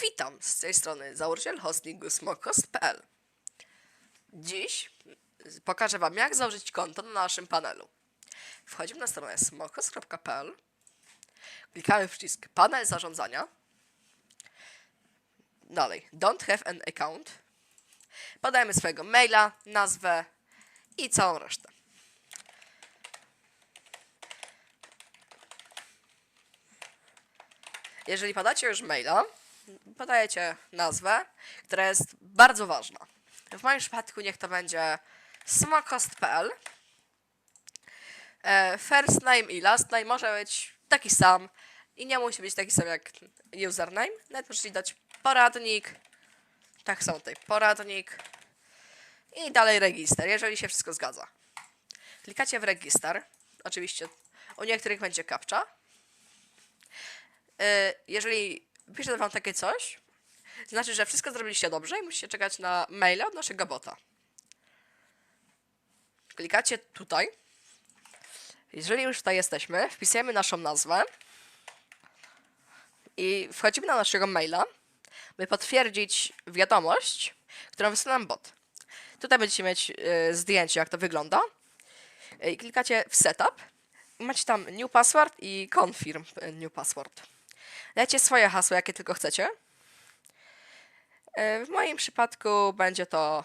Witam, z tej strony założyciel hostingu smokhost.pl. Dziś pokażę Wam, jak założyć konto na naszym panelu. Wchodzimy na stronę smokhost.pl, klikamy przycisk panel zarządzania, dalej don't have an account, podajemy swojego maila, nazwę i całą resztę. Jeżeli podacie już maila, podajecie nazwę, która jest bardzo ważna. W moim przypadku niech to będzie smokost.pl. E, First name i last name może być taki sam i nie musi być taki sam jak username. Nawet możecie dać poradnik. Tak samo tutaj poradnik. I dalej register, jeżeli się wszystko zgadza. Klikacie w register. Oczywiście u niektórych będzie captcha. E, jeżeli pisze wam takie coś, znaczy, że wszystko zrobiliście dobrze i musicie czekać na maila od naszego bota. Klikacie tutaj. Jeżeli już tutaj jesteśmy, wpisujemy naszą nazwę i wchodzimy na naszego maila, by potwierdzić wiadomość, którą wysyła nam bot. Tutaj będziecie mieć e, zdjęcie, jak to wygląda. E, I klikacie w setup. Macie tam new password i confirm e, new password. Dajcie swoje hasło, jakie tylko chcecie. E, W moim przypadku będzie to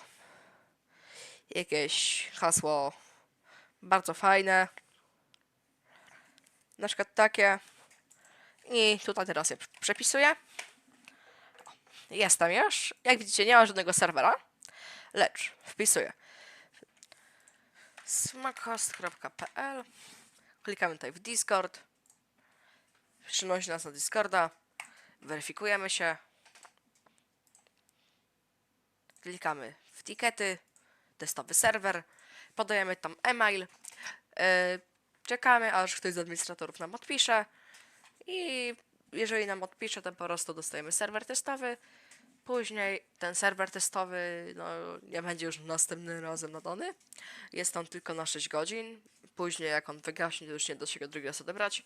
jakieś hasło bardzo fajne. Na przykład takie. I tutaj teraz je przepisuję. Jestem już. Jak widzicie, nie ma żadnego serwera, lecz wpisuję smackhost.pl Klikamy tutaj w Discord. Przynosi nas na Discorda. Weryfikujemy się. Klikamy w tikety. Testowy serwer. Podajemy tam e-mail. e, czekamy, aż ktoś z administratorów nam odpisze. I jeżeli nam odpisze, to po prostu dostajemy serwer testowy. Później ten serwer testowy no, nie będzie już następnym razem nadany. Jest on tylko na 6 godzin. Później jak on wygaśnie, to już nie da się go drugi raz odebrać.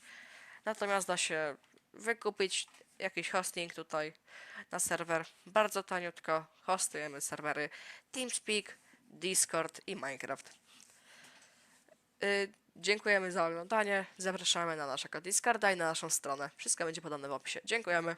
Natomiast da się wykupić jakiś hosting tutaj na serwer. Bardzo taniutko hostujemy serwery TeamSpeak, Discord i Minecraft. Y, dziękujemy za oglądanie. Zapraszamy na naszego Discorda i na naszą stronę. Wszystko będzie podane w opisie. Dziękujemy.